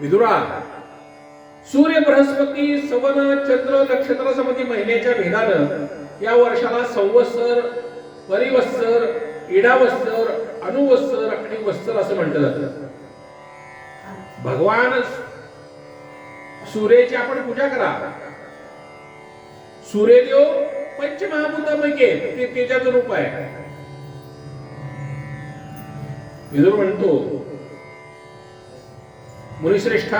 विदुरा सूर्य बृहस्पती सवन चंद्र नक्षत्र समती महिन्याच्या भेदानं या वर्षाला संवत्सर परिवत्सर इडावत्सर अनुवत्सर आणि वत्सर असं म्हटलं जात. भगवान सूर्याची आपण पूजा करा. सूर्यदेव पंचमहाभूतापैकी ते तेजाचं रूप आहे विदुर म्हणतो मुनिश्रेष्ठा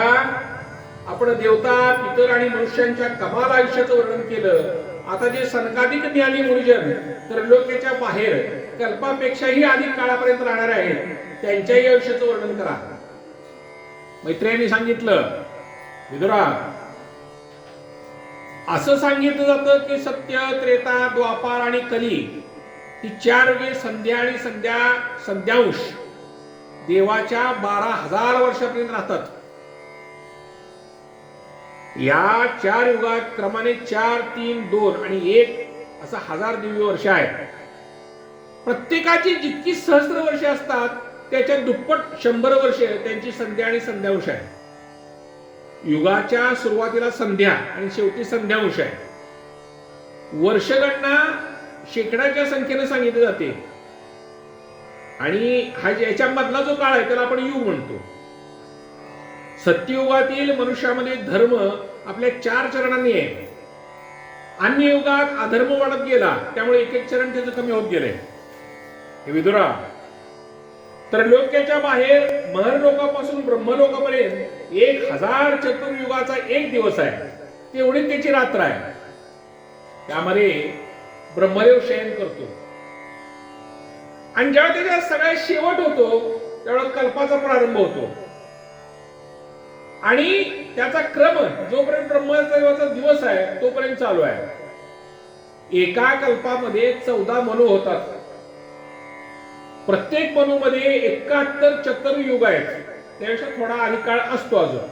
आपण देवता पितर आणि मनुष्यांच्या कमाल आयुष्याचं वर्णन केलं. आता जे सनकाधिक ज्ञानी मुनिजन त्रिलोक्याच्या बाहेर कल्पापेक्षाही अधिक काळापर्यंत राहणारे आहेत त्यांच्याही आयुष्याचं वर्णन करा. मैत्रिणी सांगितलं विदुरा असं सांगितलं जातं की सत्य त्रेता द्वापार आणि कली ही चार वे संध्या आणि संध्या संध्यांश देवाच्या बारा हजार वर्षापर्यंत राहतात. या चार युगात क्रमाने चार तीन दोन आणि एक असं हजार दिव्य वर्ष आहे. प्रत्येकाची जितकी सहस्र वर्षे असतात त्याच्या दुप्पट शंभर वर्षे त्यांची संध्या आणि संध्यांश आहे युगाच्या सुरुवातीला संध्या आणि शेवटी संध्यांश आहे वर्षगणना शेकड्याच्या संख्येने सांगितली जाते. आणि हा याच्यामधला जो काळ आहे त्याला आपण युग म्हणतो. सत्ययुगातील मनुष्यामध्ये धर्म आपल्या चार चरणांनी आहे. अन्य युगात अधर्म वाढत गेला त्यामुळे एक एक चरण त्याचं कमी होत गेले. हे विदुरा तर लोक्याच्या बाहेर महरलोकापासून ब्रह्मलोकापर्यंत एक हजार चतुर्युगाचा एक दिवस आहे. तेवढी त्याची रात्र आहे. त्यामध्ये ब्रह्मदेव शयन करतो. आणि ज्यावेळेस त्याच्या सगळ्यात शेवट होतो त्यावेळेला कल्पाचा प्रारंभ होतो. आणि त्याचा क्रम जोपर्यंत ब्रह्मदेवाचा दिवस आहे तोपर्यंत चालू आहे. एका कल्पामध्ये चौदा मनू होतात. प्रत्येक मनूमध्ये एकाहत्तर चतुर्युग आहेत. त्यापेक्षा थोडा अधिक काळ असतो अजून.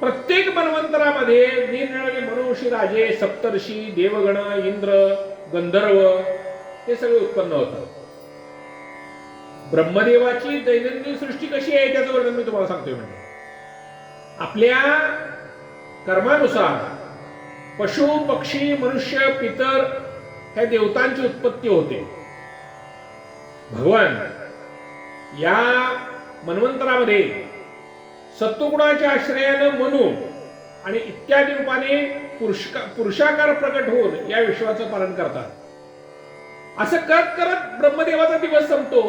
प्रत्येक मनवंतरामध्ये निरनिराळे मनुषी राजे सप्तर्षी देवगण इंद्र गंधर्व हे सगळे उत्पन्न होतात ब्रह्मदेवाची दैनंदिन सृष्टी कशी आहे त्याचं वर्णन मी तुम्हाला सांगतोय म्हणजे. आपल्या कर्मानुसार पशु पक्षी मनुष्य पितर ह्या देवतांची उत्पत्ती होते. भगवान या मन्वंतरामध्ये सत्वगुणाच्या आश्रयानं मनू आणि इत्यादी रूपाने पुरुषका पुरुषाकार प्रकट होऊन या विश्वाचं पालन करतात. असं करत करत ब्रह्मदेवाचा दिवस संपतो.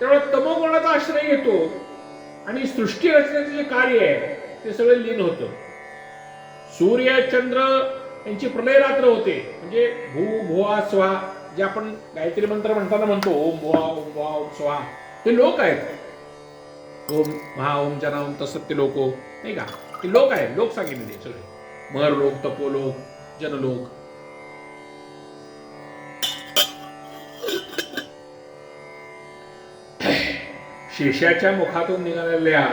त्यामुळे तमोगुणाचा आश्रय घेतो. आणि सृष्टी रचनेचं जे कार्य आहे ते सगळं लीन होतं. सूर्य चंद्र यांची प्रलय रात्र होते. म्हणजे भू भुवा स्वा जे आपण गायत्री मंत्र म्हणताना म्हणतो ओम भुवा ओम भुवा ओम स्वा ते लोक आहेत. ओम महा ओम जना ओम तसत ते लोक. नाही का? ते लोक आहेत. लोक सांगितलेले सगळे. मर लोक तपोलोक जनलोक शेषाच्या मुखातून निघालेल्या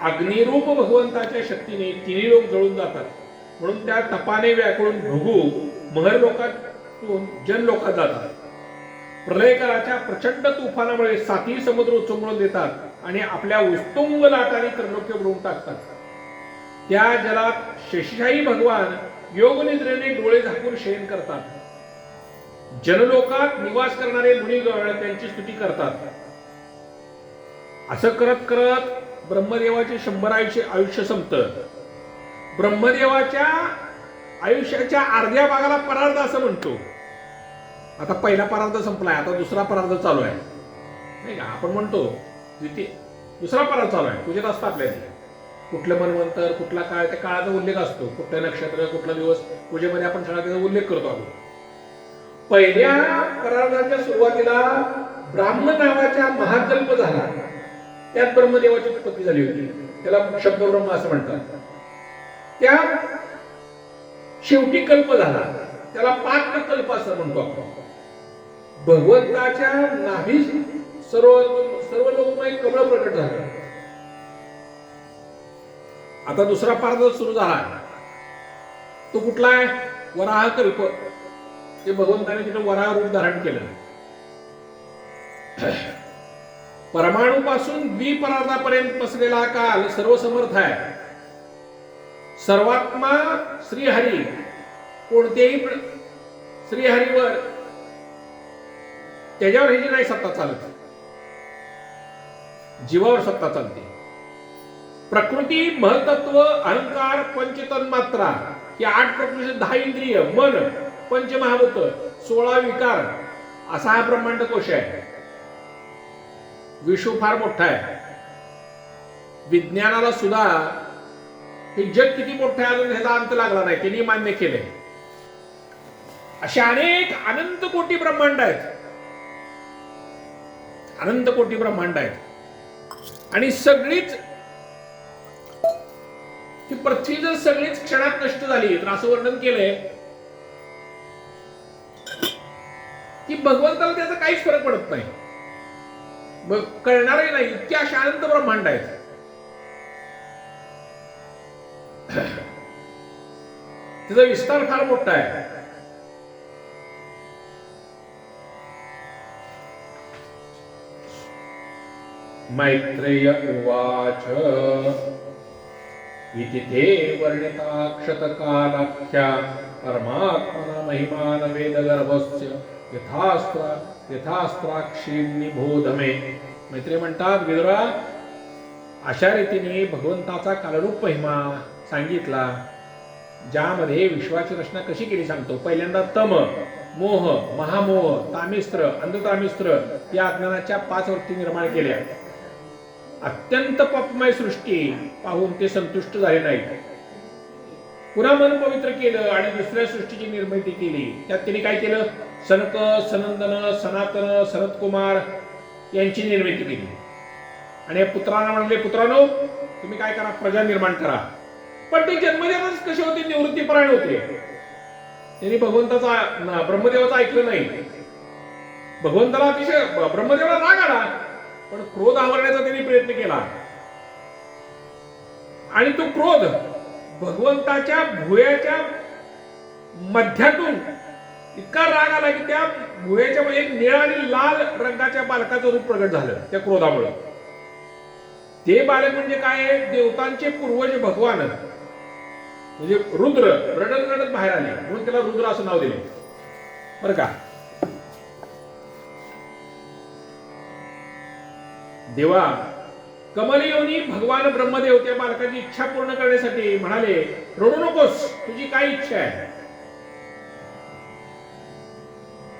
अग्निरूप भगवंताच्या शक्तीने तिन्ही लोक जळून जातात. म्हणून त्या तपाने व्याकुळून भृगू महर लोकातून जन लोकात जातात. प्रलयकाराच्या प्रचंड तुफानामुळे साती समुद्र उचंबळून देतात आणि आपल्या उत्तुंग लाटाने त्रलोक्य बुडवून टाकतात. त्या जलात शेषशाही भगवान योगनिद्रेने डोळे झाकून शयन करतात. जनलोकात निवास करणारे मुनिगण त्यांची स्तुती करतात. असं करत करत ब्रह्मदेवाचे शंभर आयुष्य आयुष्य संपतं. ब्रह्मदेवाच्या आयुष्याच्या अर्ध्या भागाला परार्ध असं म्हणतो. आता पहिला परार्ध संपलाय आता दुसरा परार्ध चालू आहे नाही का? आपण म्हणतो द्वितीय दुसरा परार्ध चालू आहे पूजेत असतं आपल्याला कुठलं मनवंतर कुठला काळ त्या काळाचा उल्लेख असतो. कुठलं नक्षत्र कुठला दिवस पूजेमध्ये आपण सगळा त्याचा उल्लेख करतो आपण. पहिल्या परार्धाच्या सुरुवातीला ब्राह्मण नावाच्या महाकल्प झाला. त्यात ब्रह्मदेवाची उत्पत्ती झाली होती. त्याला शब्द ब्रह्म असं म्हणतात. त्या शेवटी कल्प झाला. त्याला पात्र कल्प असं म्हणतो आपण. भगवंताच्या नाभी सर्व सर्व लोकमय कमळ प्रकट झालं. आता दुसरा पारद सुरू झाला. तो कुठला आहे? वराह कल्प. ते भगवंताने तिथं वराह रूप धारण केलं. परमाणूपासून द्विपरार्धापर्यंत पसरलेला काल सर्वसमर्थ आहे. सर्वात्मा श्रीहरी कोणत्याही श्रीहरीवर त्याच्यावर ह्याची नाही सत्ता चालत. जीवावर सत्ता चालते. प्रकृती महतत्व अहंकार पंचतन मात्रा ही आठ प्रकृती दहा इंद्रिय मन पंचमहाभूत सोळा विकार असा हा ब्रह्मांड कोश आहे. विश्व फार मोठा आहे. विज्ञानाला सुद्धा हे जग किती मोठं आहे अजून ह्याचा अंत लागला नाही. त्यांनी मान्य केले अशा अनेक अनंत कोटी ब्रह्मांड आहेत. अनंत कोटी ब्रह्मांड आहेत. आणि सगळीच ही पृथ्वी जर सगळीच क्षणात नष्ट झाली तर असं वर्णन केलंय की भगवंताला त्याचा काहीच फरक पडत नाही. मग कळणारही नाही? इतक्या असे अनंत ब्रह्मांड आहेत तिचा विस्तार फार मोठा आहे. मैत्रेय उवाच. इति ते वर्णिताक्षतकालाख्या परमात्मना महिमान वेदगर्भस्य यथास्त्र यथास्त्राक्षीं मे. मैत्री म्हणतात विदुरा अशा रीतीने भगवंताचा कालरूप महिमा सांगितला ज्यामध्ये विश्वाची रचना कशी केली सांगतो. पहिल्यांदा तम मोह महामोह तामिस्त्र अंधतामिस्त्र या अज्ञानाच्या पाच वृत्ती निर्माण केल्या. अत्यंत पापमय सृष्टी पाहून ते संतुष्ट झाले नाहीत. पुन्हा मन पवित्र केलं आणि दुसऱ्या सृष्टीची निर्मिती केली. त्यात त्यांनी काय केलं? सनक सनंदन सनातन सनतकुमार यांची निर्मिती केली. आणि पुत्रांना म्हणले पुत्रांनो तुम्ही काय करा? प्रजा निर्माण करा. पण ते जन्मजातच कसे होते? निवृत्तीपरायण होते. त्यांनी भगवंताचा ब्रह्मदेवाचा ब्रह्मदेवाचं ऐकलं नाही. भगवंताला अतिशय ब्रह्मदेवाला राग आला पण क्रोध आवरण्याचा त्यांनी प्रयत्न केला. आणि तो क्रोध भगवंताच्या भुयाच्या मध्यातून इतका राग आला की त्या भुयाच्या एक निळा आणि लाल रंगाच्या बालकाचं रूप प्रगट झालं त्या क्रोधामुळे. ते बालक म्हणजे काय देवतांचे पूर्वज भगवान. म्हणजे रुद्र रडत रडत बाहेर आले. म्हणून त्याला रुद्र असं नाव दिले. बरं का? देवा कमलयोनी भगवान ब्रह्मदेव त्या बालकाची इच्छा पूर्ण करण्यासाठी म्हणाले रडू नकोस तुझी काय इच्छा आहे?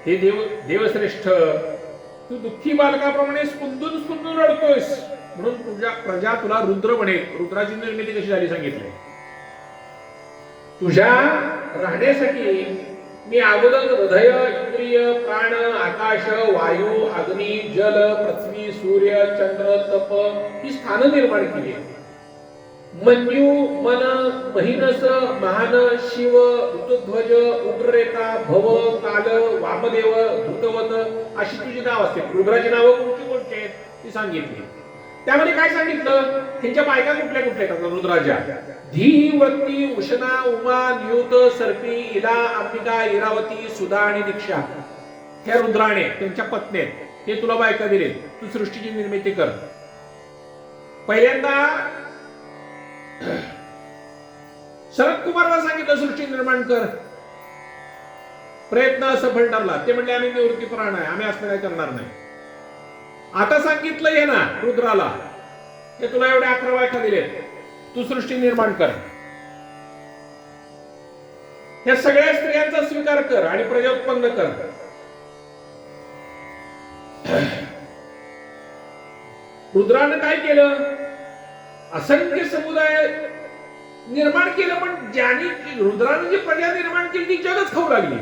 हे देव देवश्रेष्ठ तू दुःखी बालकाप्रमाणे स्पुंदून स्पुंदून रडतोयस म्हणून तुझ्या प्रजा तुला रुद्र बनेल. रुद्राची निर्मिती कशी झाली सांगितले? तुझ्या राहण्यासाठी मी अगोदर हृदय इंद्रिय प्राण आकाश वायू अग्नी जल पृथ्वी सूर्य चंद्र तप ही स्थान निर्माण केली मन्यू मन महिनस महान शिव ऋतुध्वज उग्ररेखा भव काल वामदेव धृतवत अशी तुझी नाव असते रुद्राची नावं कोणती कोणती आहेत? ती सांगितली. त्यामध्ये काय सांगितलं? त्यांच्या बायका कुठल्या कुठल्या करतात रुद्राच्या? धी वृत्ती उषणा उमा नियुत सर्पी इला अंबिका इरावती सुधा आणि दीक्षा. ह्या रुद्राने त्यांच्या पत्नी हे तुला बायका दिले तू सृष्टीची निर्मिती कर. पहिल्यांदा शरद कुमारला सांगितलं सृष्टी निर्माण कर. प्रयत्न असफल ठरला. ते म्हणले आम्ही निवृत्ती प्राण आहे. आम्ही असं काय करणार नाही. आता सांगितलं ये ना रुद्राला. हे तुला एवढे अकरा बायका दिलेत. तू सृष्टी निर्माण कर. या सगळ्या स्त्रियांचा स्वीकार कर आणि प्रजा उत्पन्न कर. रुद्रानं काय केलं? असंख्य समुदाय निर्माण केलं पण ज्यांनी रुद्रानं जी प्रजा निर्माण केली ती जगच खाऊ लागली.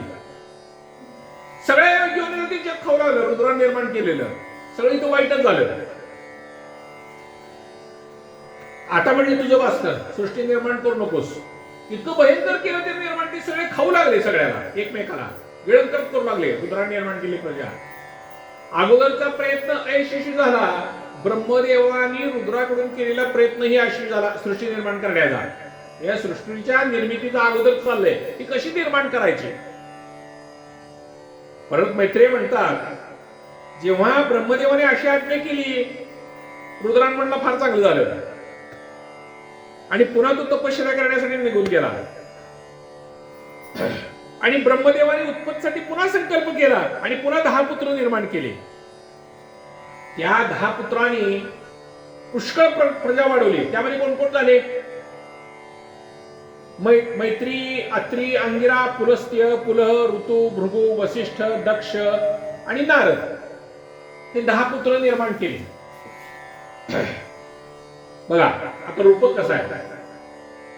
सगळ्या योग्य ती जग खाऊ लागलं रुद्रान निर्माण केलेलं. सगळं इथं वाईटच झालं आता म्हणजे तुझं वाचतं सृष्टी निर्माण करू नकोस. इतकं भयंकर केलं ते निर्माण ते सगळे खाऊ लागले सगळ्याला एकमेकाला. गिळंकर करू लागले रुद्राने निर्माण केली प्रजा. अगोदरचा प्रयत्न अयशस्वी झाला. ब्रह्मदेवानी रुद्राकडून केलेला प्रयत्न ही झाला सृष्टी निर्माण करण्याचा. या सृष्टीच्या निर्मितीचा अगोदर चाललंय ती कशी निर्माण करायची? परत मैत्रे म्हणतात जेव्हा ब्रह्मदेवाने अशी आज्ञा केली रुद्रान म्हणला फार चांगलं झालं. आणि पुन्हा तो तपश्चर्या करण्यासाठी निघून गेला. आणि ब्रह्मदेवाने उत्पत्तीसाठी पुन्हा संकल्प केला आणि पुन्हा दहा पुत्र निर्माण केले. त्या दहा पुत्रांनी पुष्कळ प्र- प्रजा वाढवली. त्यामध्ये कोण कोण झाले? मै- मैत्री अत्री अंगिरा पुलस्त्य पुलह ऋतू भृगु वसिष्ठ दक्ष आणि नारद. ते दहा पुत्र निर्माण केले. बघा आता रूपक कसा आहे?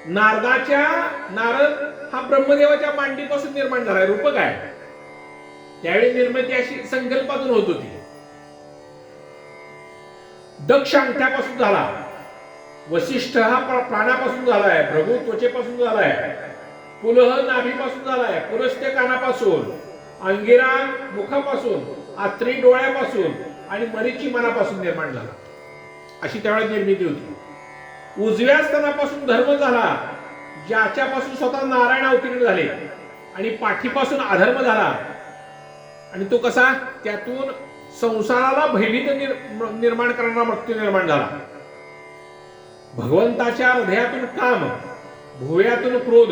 नारदाच्या नारद हा ब्रह्मदेवाच्या मांडीपासून निर्माण झाला रूपक आहे. त्यावेळी निर्मिती अशी संकल्पातून होत होती. दक्ष अंगठ्यापासून झाला. वसिष्ठ हा प्रा- प्राणापासून झालाय भ्रभू त्वचेपासून झालाय पुलह नाभीपासून झालाय पुरस्त्य कानापासून अंगिरा मुखापासून आत्री डोळ्यापासून आणि मरीची मनापासून निर्माण झाला. अशी त्यावेळेस निर्मिती होती. उजव्या स्तनापासून धर्म झाला ज्याच्यापासून स्वतः नारायण अवतीर्ण झाले आणि पाठीपासून अधर्म झाला. आणि तो कसा? त्यातून संसाराला भयभीत निर- निर्माण करणारा मृत्यू निर्माण झाला. भगवंताच्या हृदयातून काम भुवयातून क्रोध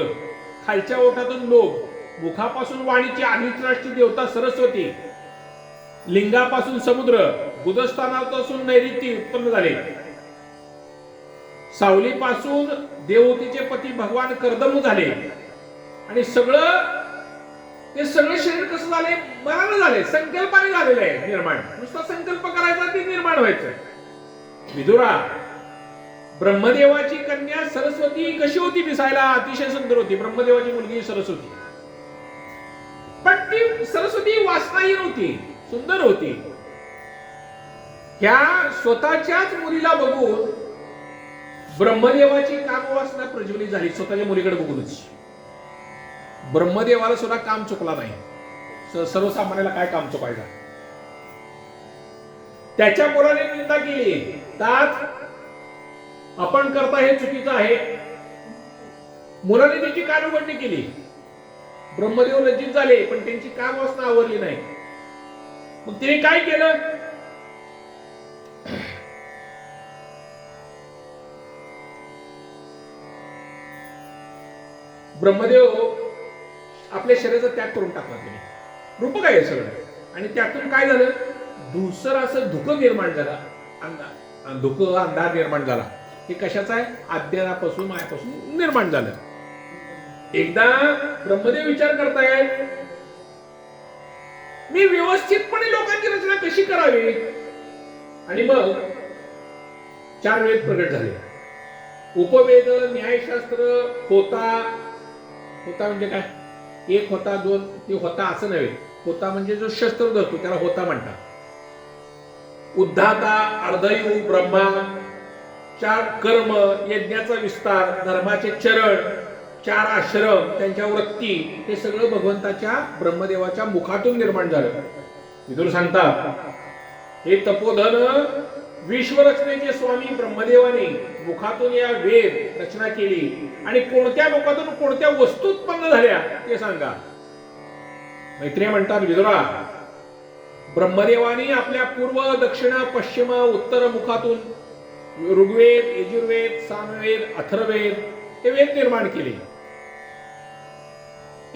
खालच्या ओठातून लोभ मुखापासून वाणीची आदित्यराष्ट्री देवता सरस्वती लिंगापासून समुद्र बुधस्थानापासून नैऋत्य उत्पन्न झाले. सावलीपासून देवतीचे पती भगवान कर्दम झाले. आणि सगळं ते सगळं शरीर कसं झाले? मनानं झाले. संकल्पाने झालेलं आहे निर्माण. नुसता संकल्प करायचा ते निर्माण व्हायचं. विदुरा ब्रह्मदेवाची कन्या सरस्वती कशी होती दिसायला? अतिशय सुंदर होती. ब्रह्मदेवाची मुलगी सरस्वती. पण ती सरस्वती वाचनाही होती. सुंदर होती. ह्या स्वतःच्याच मुलीला बघून ब्रह्मदेवाची कामवासना प्रज्वलित झाली स्वतःच्या मुलीकडे बघूनच. ब्रह्मदेवाला सुद्धा काम चुकला नाही. सर्वसामान्याला काय काम चुकायचं? त्याच्या मुलाने निंदा केली त्यात आपण करता हे चुकीचं आहे. मुलाने त्याची कान उघडणी केली. ब्रह्मदेव लज्जित झाले पण त्यांची काम वासना आवरली नाही. मग तिने काय केलं? ब्रह्मदेव आपल्या शरीराचा त्याग करून टाकला त्याने रूप काय आहे सगळं? आणि त्यातून काय झालं? धुसर असं धुकं निर्माण झालं. अंधा धुकं अंधार निर्माण झाला. हे कशाचं आहे? अज्ञानापासून मायापासून निर्माण झालं. एकदा ब्रह्मदेव विचार करतायत मी व्यवस्थितपणे लोकांची रचना कशी करावी? आणि मग चार वेद प्रगट झाले. उपवेद न्यायशास्त्र होता होता म्हणजे काय? एक होता दोन ते होता असं नव्हे. होता म्हणजे जो शस्त्र धरतो त्याला होता म्हणतात. उद्धाता अर्धयू ब्रह्मा चार कर्म यज्ञाचा विस्तार धर्माचे चरण चार आश्रम त्यांच्या वृत्ती हे सगळं भगवंताच्या ब्रह्मदेवाच्या मुखातून निर्माण झालं. विदुर सांगतात हे तपोधन विश्वरचनेचे स्वामी ब्रह्मदेवाने मुखातून या वेद रचना केली आणि कोणत्या मुखातून कोणत्या वस्तू उत्पन्न झाल्या ते सांगा. मैत्रिय म्हणतात विदुरा ब्रह्मदेवाने आपल्या पूर्व दक्षिण पश्चिम उत्तर मुखातून ऋग्वेद यजुर्वेद सामवेद अथर्वेद हे वेद निर्माण केले.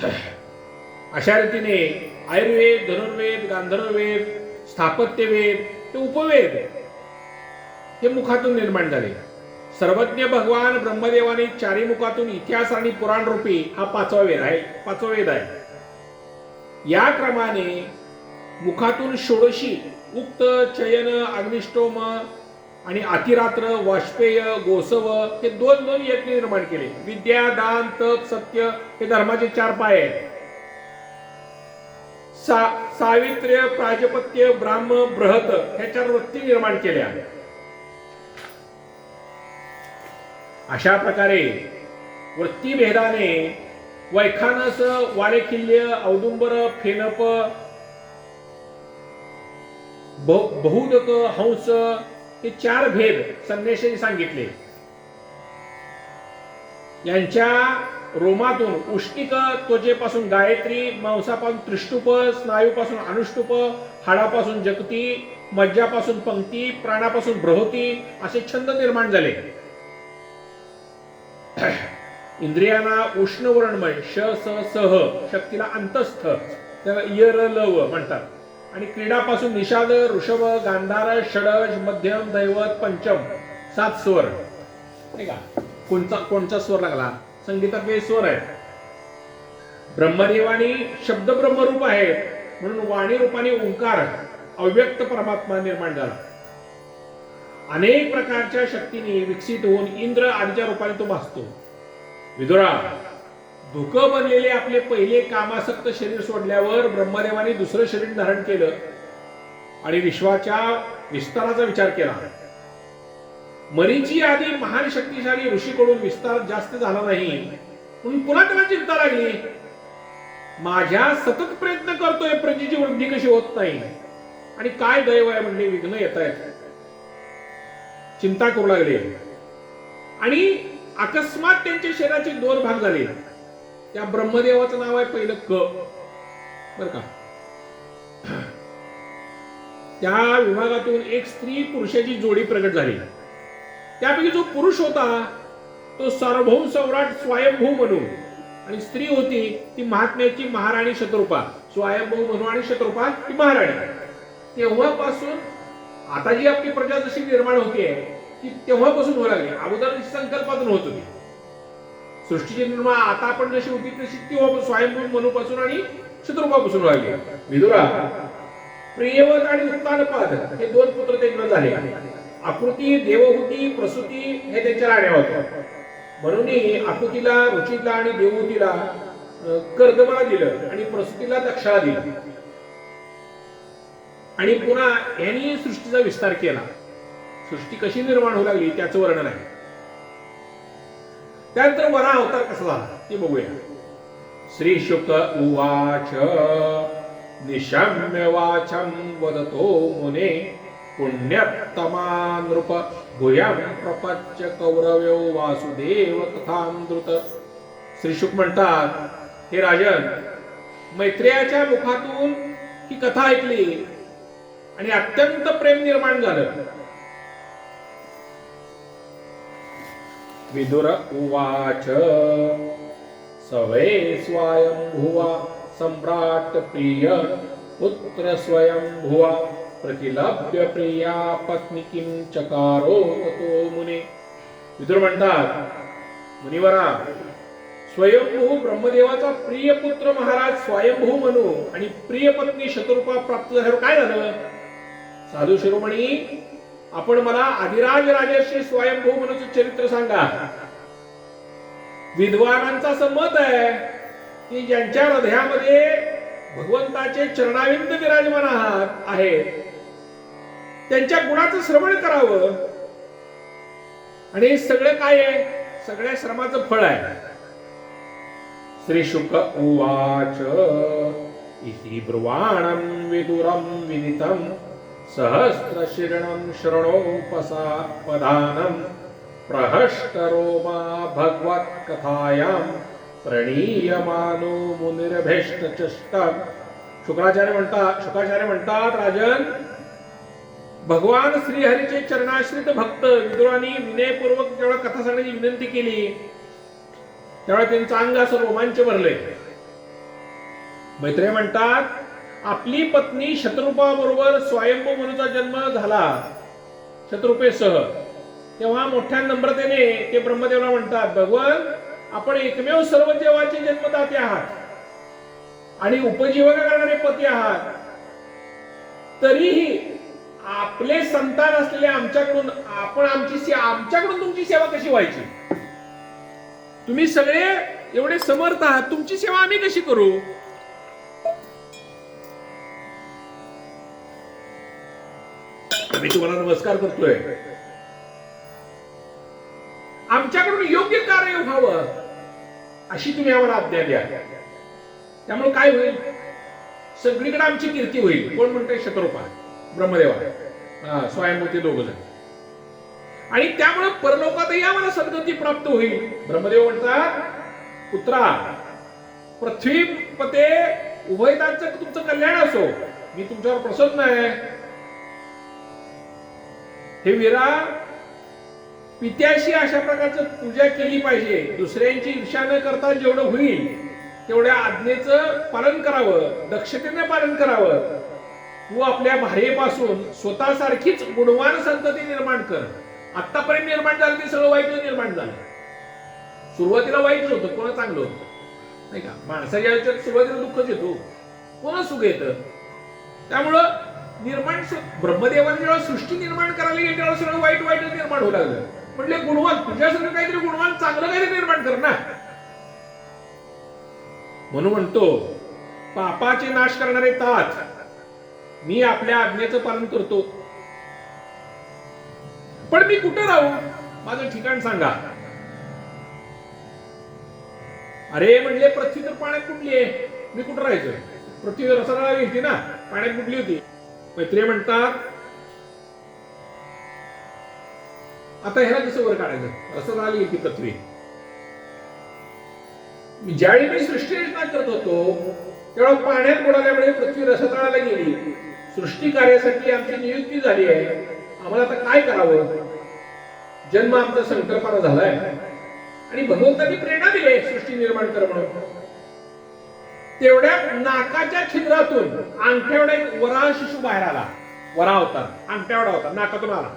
अशा रीतीने आयुर्वेद धनुर्वेद गांधर्ववेद स्थापत्यवेद ते उपवेद हे मुखातून निर्माण झाले. सर्वज्ञ भगवान ब्रह्मदेवाने चारी मुखातून इतिहास आणि पुराण रूपी हा पाचवा वेद आहे पाचवा वेद आहे. या क्रमाने मुखातून षोडशी उक्त चयन अग्निष्टोम आणि अतिरात्र वाष्पेय गोसव हे दोन दोन यज्ञ निर्माण केले. विद्या दान तप सत्य हे धर्माचे चार पाय आहेत. सा सावित्र्य प्राजपत्य ब्राह्म बृहत ह्या चार वृत्ती निर्माण केल्या. अशा प्रकारे वृत्ती भेदाने वैखानस वालेकिल्य औदुंबर फेनप बहुदक हंस हे चार भेद संदेशाने सांगितले. यांच्या रोमातून उष्टिक त्वचेपासून गायत्री मांसापासून त्रिष्टुप स्नायूपासून अनुष्टुप हाडापासून जगती मज्जापासून पंक्ती प्राणापासून ब्रहोती असे छंद निर्माण झाले. इंद्रियांना उष्ण वर्णमय श स सह शक्तीला अंतस्थ त्याला इयर लव म्हणतात. आणि क्रीडापासून निषाद ऋषभ गांधार षडज मध्यम दैवत पंचम सात स्वर. नाही का कोणता कोणता स्वर लागला? संगीतात हे स्वर आहे ब्रह्मदेवानी शब्द ब्रह्मरूप आहे म्हणून वाणी रूपाने ओंकार अव्यक्त परमात्मा निर्माण झाला. अनेक प्रकारच्या शक्तीने विकसित होऊन इंद्र आदीच्या रूपाने तो भासतो. विदुरा धुकं बनलेले आपले पहिले कामासक्त शरीर सोडल्यावर ब्रह्मदेवाने दुसरं शरीर धारण केलं आणि विश्वाच्या विस्ताराचा विचार केला. मरीची आधी महान शक्तिशाली ऋषीकडून विस्तार जास्त झाला नाही. म्हणून पुन्हा त्याला चिंता लागली. माझ्या सतत प्रयत्न करतोय प्रजेची वृद्धी कशी होत नाही. आणि काय दैव आहे म्हणजे विघ्न येत आहेत. चिंता करू लागले. आणि अकस्मात त्यांच्या शरीराचे दोन भाग झाले. त्या ब्रह्मदेवाचं नाव आहे पहिलं क. बर का? त्या विभागातून एक स्त्री पुरुषाची जोडी प्रगट झाली. त्यापैकी जो पुरुष होता तो सार्वभौम सम्राट स्वयंभू म्हणून. आणि स्त्री होती ती महात्म्याची महाराणी शत्रुपा. स्वयंभू म्हणून आणि शत्रुपा ती महाराणी. तेव्हापासून आता जी आपली प्रजा जशी निर्माण होते ती तेव्हापासून होऊ लागली. अगोदर संकल्पातून होत होती. सृष्टीची निर्माण आता आपण जशी होती तशी ती स्वयंभू मनूपासून आणि शत्रुपापासून लागली विदुरा प्रियवत आणि उत्तानपाद हे दोन पुत्र त्यांना झाले. आकृती देवहूती प्रसूती हे त्यांच्या राण्या होत्या. म्हणून आकृतीला रुचिला आणि देवहूतीला कर्दमाला दिलं आणि प्रसूतीला दक्षाला दिलं. आणि पुन्हा यांनी सृष्टीचा विस्तार केला. सृष्टी कशी निर्माण होऊ लागली त्याचं वर्णन आहे. त्यानंतर वरा अवतार कसला ते बघूया. श्री शुक उवाच निशम्य वाचम वदतो मुने पुण्यत्तमा नृप भूयं प्रपच्च कौरव्यो वासुदेव कथामृत. श्री शुक म्हणतात हे राजन मैत्रेयाच्या मुखातून ही कथा ऐकली आणि अत्यंत प्रेम निर्माण झालं. विदुर उवाच। सवे स्वयंभुवा सम्राट प्रिय पुत्र स्वयंभुवा प्रतिलभ्य प्रिया पत्नी किं चकारो ततो मुने। विदुर म्हणतात मुनिवरा स्वयंभू ब्रह्मदेवाचा प्रिय पुत्र महाराज स्वयंभू म्हणू आणि प्रिय पत्नी शत्रुपा प्राप्त झाल्यावर काय झालं? साधू शिरोमणी आपण मला अधिराज राजर्षी स्वयंभू म्हणून चरित्र सांगा. विद्वानांचा असं मत आहे की ज्यांच्या हृदयामध्ये भगवंताचे चरणाविंद विराजमान आहात आहेत. त्यांच्या गुणाचं श्रवण करावं. आणि हे सगळं काय आहे? सगळ्या श्रमाचं फळ आहे. श्री शुक उवाच इति ब्रुवाणं विदुरं विदितम सहस्रशिरणं शृणोपसापदानं प्रहष्टरोमा भगवत्कथायां प्रणीयमानो मुनिरभेष्टचष्टम् शुक्राचार्य म्हणतात शुकाचार्य म्हणतात राजन भगवान श्रीहरीचे चरणाश्रित भक्त विदुरांनी विनयपूर्वक जेव्हा कथा सांगण्याची विनंती केली तेव्हा त्यांचं अंग असं रोमांच भरले. मैत्रे म्हणतात आपली पत्नी शत्रुपा बरोबर स्वयंभू मनुचा जन्म झाला. शत्रुपेसह. तेव्हा मोठ्या नम्रतेने ते ब्रह्मदेवला म्हणतात भगवान आपण एकमेव सर्व देवाचे जन्मदाते आहात आणि उपजीविका करणारे पती आहात. तरीही आपले संतान असलेले आमच्याकडून आपण आमची आमच्याकडून तुमची सेवा कशी व्हायची? तुम्ही सगळे एवढे समर्थ आहात तुमची सेवा आम्ही कशी करू? आम्ही तुम्हाला नमस्कार करतोय. आमच्याकडून योग्य कार्य व्हावं अशी तुम्ही आम्हाला आज्ञा द्या. त्यामुळे काय होईल? सगळीकडे आमची कीर्ती होईल. कोण म्हणते शत्रुपा ब्रह्मदेवा. स्वयंभूती दोघ जण. आणि त्यामुळे परलोकातही आम्हाला सद्गती प्राप्त होईल. ब्रह्मदेव म्हणतात पुत्रा पृथ्वी पते उभयतांचं तुमचं कल्याण असो. मी तुमच्यावर प्रसन्न आहे. हे वीरा पित्याशी अशा प्रकारचं पूजा केली पाहिजे. दुसऱ्यांची ईर्षा न करता जेवढं होईल तेवढ्या आज्ञेचं पालन करावं दक्षतेने पालन करावं. तू आपल्या भारेपासून स्वतःसारखीच गुणवान संतती निर्माण कर. आतापर्यंत निर्माण झालं ते सगळं वाईट निर्माण झालं. सुरुवातीला वाईटच होतं कोणा चांगलं होतं? नाही का? माणसाच्या सुरुवातीला दुःखच येतो. कोणा सुख येतं? त्यामुळं निर्माण सु- ब्रह्मदेवाने जेव्हा सृष्टी निर्माण करायला गेली तेव्हा सगळं वाईट वाईट निर्माण होऊ लागलं. म्हटले गुणवान तुझ्यासारखं काहीतरी गुणवान चांगलं काहीतरी निर्माण कर ना. म्हणून म्हणतो पापाचे नाश करणारे तात मी आपल्या आज्ञेचं पालन करतो. पण मी कुठं राहू? माझं ठिकाण सांगा. अरे म्हणले पृथ्वी तर पाण्यात कुठली आहे मी कुठं राहायचं? पृथ्वी रसाला गेली ना. पाण्यात कुठली होती. मैत्रिय म्हणतात आता ह्याला कसं वर काढायचं? असं गेली ती पृथ्वी ज्यावेळी मी सृष्टी रचना करत होतो तेव्हा पाण्यात बुडाल्यामुळे पृथ्वी रसतळाला गेली. सृष्टी कार्यासाठी आमची नियुक्ती झाली आहे. आम्हाला आता काय करावं? जन्म आमचा संकल्पाला झालाय. आणि भगवंतांनी प्रेरणा दिली आहे सृष्टी निर्माण कर म्हणून. तेवढ्या नाकाच्या छिद्रातून अंगठ्यावडा एक वराह शिशू बाहेर आला. वरा होता. अंगठ्यावडा होता. नाकातून आला.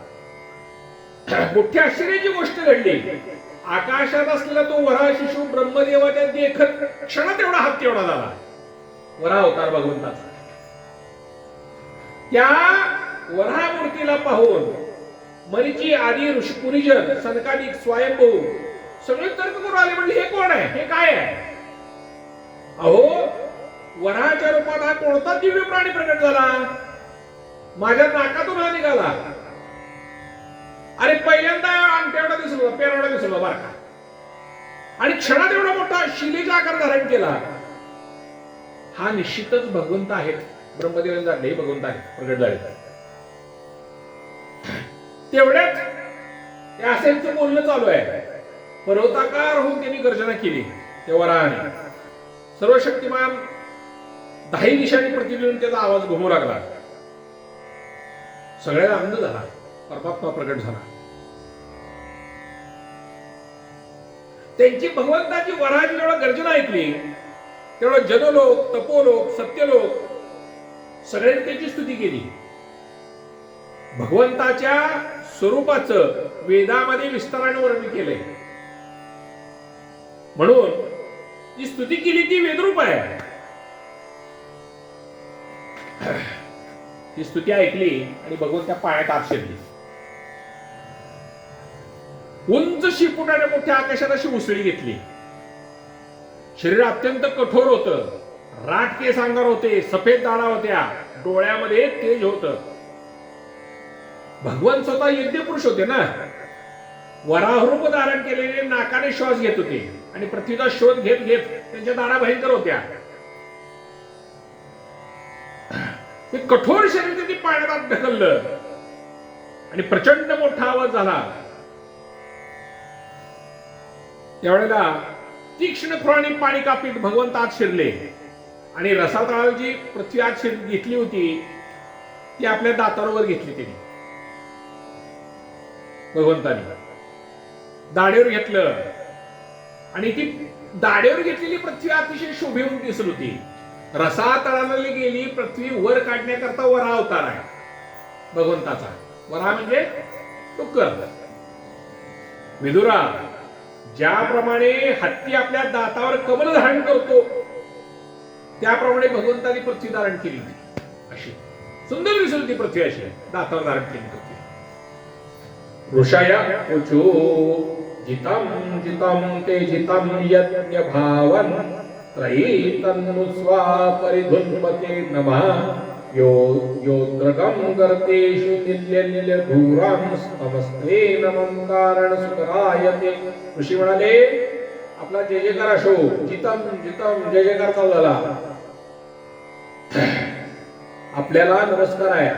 मोठी आश्चर्याची गोष्ट घडली. आकाशात असलेला तो वरा शिशू ब्रह्मदेवाच्या देखत क्षणात एवढा हात तेवढा झाला? वरा अवतार भगवंताचा. त्या वरा मूर्तीला पाहून मरीची आदी ऋषिपुरीजन सनकादिक स्वयंभू सगळे तर्क करून आले म्हणले हे कोण आहे? हे काय आहे? अहो वराच्या रूपात हा कोणता दिव्य प्राणी प्रकट झाला? माझ्या नाकातून हा निघाला. अरे पहिल्यांदा अंगठ्यावडा दिसलो पेरवडा दिसलो बारका आणि क्षणात एवढा मोठा शिलेचा आकार धारण केला. हा निश्चितच भगवंत आहेत. ब्रह्मदेवांचा हे भगवंत आहेत प्रकट झाले. तेवढ्याच त्या असेलचं बोलणं चालू आहे. पर्वताकार होऊन त्यांनी गर्जना केली. तेव्हा राहणे सर्व शक्तिमान दहाही दिशांनी प्रतिबिंब त्याचा आवाज घुमू लागला. सगळ्याला आनंद झाला. परमात्मा प्रकट झाला. त्यांची भगवंताची वराची जेवढा गर्जना ऐकली तेवढं जनलोक तपोलोक सत्यलोक सगळ्यांनी त्याची स्तुती केली. भगवंताच्या स्वरूपाचं वेदामध्ये विस्ताराने वर्णन केलंय. म्हणून जी स्तुती केली ती वेदरूप आहे. ती स्तुती ऐकली आणि भगवंत पाण्यात आत उंच शिपुटाने मोठ्या आकाशात अशी उसळी घेतली. शरीर अत्यंत कठोर होत. राट केस अंगार होते सफेद दाडा होत्या डोळ्यामध्ये तेज होत. भगवान स्वतः यज्ञ पुरुष होते ना? वराहरूप धारण केलेले नाकाने श्वास घेत होते. आणि पृथ्वीचा शोध घेत घेत त्यांच्या दाडा भयंकर होत्या. ते कठोर शरीर त्यांनी पाण्यात ढकललं. आणि प्रचंड मोठा आवाज झाला. त्यावेळेला तीक्ष्ण खुराने पाणी कापीत भगवंत आत शिरले. आणि रसातळाला जी पृथ्वी आत शिर घेतली होती ती आपल्या दातावर घेतली त्यांनी भगवंतानी दाढेवर घेतलं. आणि ती दाढेवर घेतलेली पृथ्वी अतिशय शोभेहून दिसत होती. रसा तळाला गेली पृथ्वी वर काढण्याकरता वरा अवतार आहे. भगवंताचा. वरा म्हणजे डुक्कर. विदुरा ज्याप्रमाणे हत्ती आपल्या दातावर कमल धारण करतो त्याप्रमाणे भगवंताने पृथ्वी धारण केली अशी सुंदर दिसत होती पृथ्वी अशी. दातावर धारण केली होती. ऋषया उचो जितम जितम ते जितम यज्ञ भावन त्रयी तन्नु स्वा नमः। यो योद्रकं गर्तेषु निल्यल्य नमस्ते स्तमस्ते नमं कारण सुकरायते ऋषी म्हणाले आपला जय जयकार असो जितम जितम जय जयकार चालू झाला। आपल्याला नमस्कार आहे।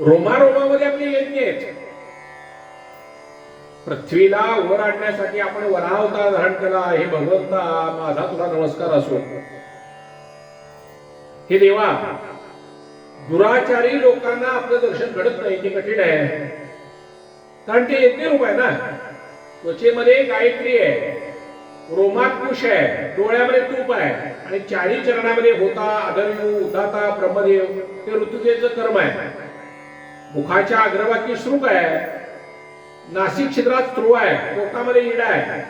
रोमा रोमामध्ये आपले यज्ञ आहेत। पृथ्वीला वर आणण्यासाठी आपण वरावता धारण केला हे भगवंता माझा तुला नमस्कार असो. हे देवा दुराचारी लोकांना आपलं दर्शन घडत नाही ते कठीण आहे. कारण ते यज्ञ रूप आहे ना. त्वचेमध्ये गायत्री आहे. रोमात कुश आहे. डोळ्यामध्ये तूप आहे. आणि चारी चरणामध्ये होता आदरयू उदाता ब्रह्मदेव ते ऋतुजेचं कर्म आहे. मुखाच्या अग्रभागी श्रुक आहे. नाशिक छिद्रात स्त्रो आहे. पोटामध्ये इडा आहे.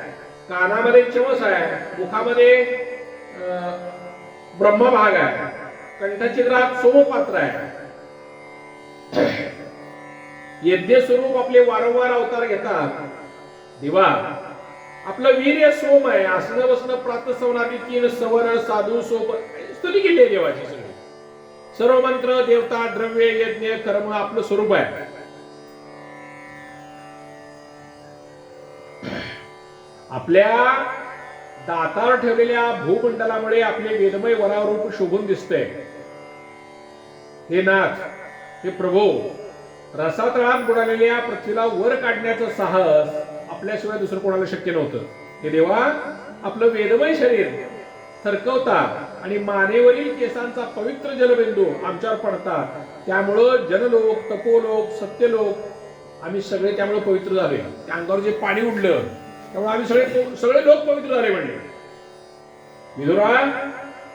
कानामध्ये चवस आहे. मुखामध्ये ब्रह्मभाग आहे. कंठछिद्रात सोमपात्र आहे. यज्ञ स्वरूप आपले वारंवार अवतार घेतात. देवा आपलं वीर्य सोम आहे. आसनं बसणं प्रातसवनादी तीन सवर साधू सोप स्तुती केली आहे देवाची सगळी. सर्व मंत्र देवता द्रव्य यज्ञ कर्म आपलं स्वरूप आहे. आपल्या दातावर ठेवलेल्या भूमंडलामुळे आपले वेदमय वरारूप शोभून दिसतंय. हे नाथ हे प्रभू रसातळात बुडालेल्या पृथ्वीला वर काढण्याचं साहस आपल्याशिवाय दुसरं कोणाला शक्य नव्हतं. हे देवा आपलं वेदमय शरीर थरकवतात आणि मानेवरील केसांचा पवित्र जलबिंदू आमच्यावर पडतात. त्यामुळं जनलोक तपोलोक सत्यलोक आम्ही सगळे त्यामुळे पवित्र झाले त्या अंगावर जे पाणी उडलं त्यामुळे आम्ही सगळे सगळे लोक पवित्र झाले म्हणले. विधुरा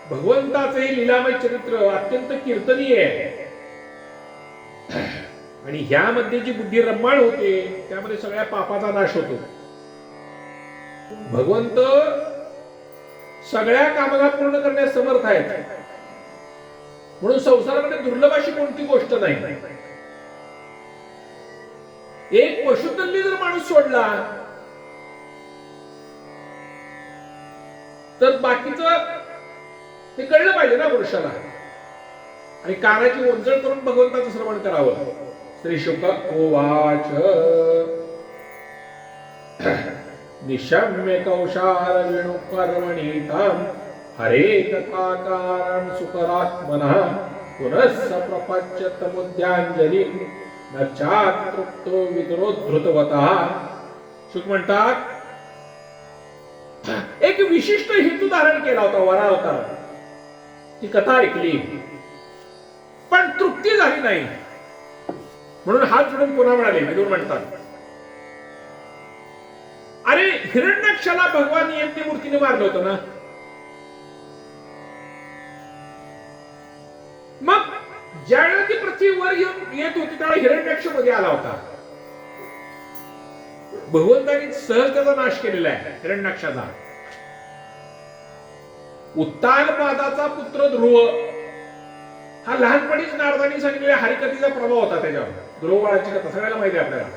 भगवंताचे हे लिलामय चरित्र अत्यंत कीर्तनीय आहे. आणि ह्यामध्ये जी बुद्धी रम्माळ होते त्यामध्ये सगळ्या पापाचा नाश होतो. भगवंत सगळ्या कामाला पूर्ण करण्यास समर्थ आहेत. म्हणून संसारामध्ये दुर्लभ अशी कोणती गोष्ट नाही. एक पशुतल्ली जर माणूस सोडला तर बाकीच ते कळलं पाहिजे ना पुरुषाला. आणि कानाची ओंजळ करून भगवंताचं श्रवण करावं. श्री शुक ओवाच निशम्य कौशार विणु कर्मणि ताम हरे कथाकारण सुकरात्मना पुनः प्रपच्य तमुद्यांजली न चातृप्तो विद्रोधृतवतः शुक म्हणतात एक विशिष्ट हेतू धारण केला होता वरा होता. ती कथा ऐकली. पण तृप्ती झाली नाही. म्हणून हात जोडून पुन्हा म्हणाले विदूर म्हणतात अरे हिरण्यक्षला भगवान यज्ञ मूर्तीने मारलं होतं ना? मग ज्यावेळेला ती पृथ्वीवर येऊन येत होती त्यावेळेला हिरण्यक्षमध्ये आला होता. भगवंतानी सहज त्याचा नाश केलेला आहे हिरण्याक्षाचा उत्तानपादाचा पुत्र ध्रुव हा लहानपणीच नारदानी सांगितलेल्या हरिकथेचा प्रभाव होता त्याच्यावर. ध्रुव बाळाची कथा सगळ्याला माहिती आहे आपल्याला.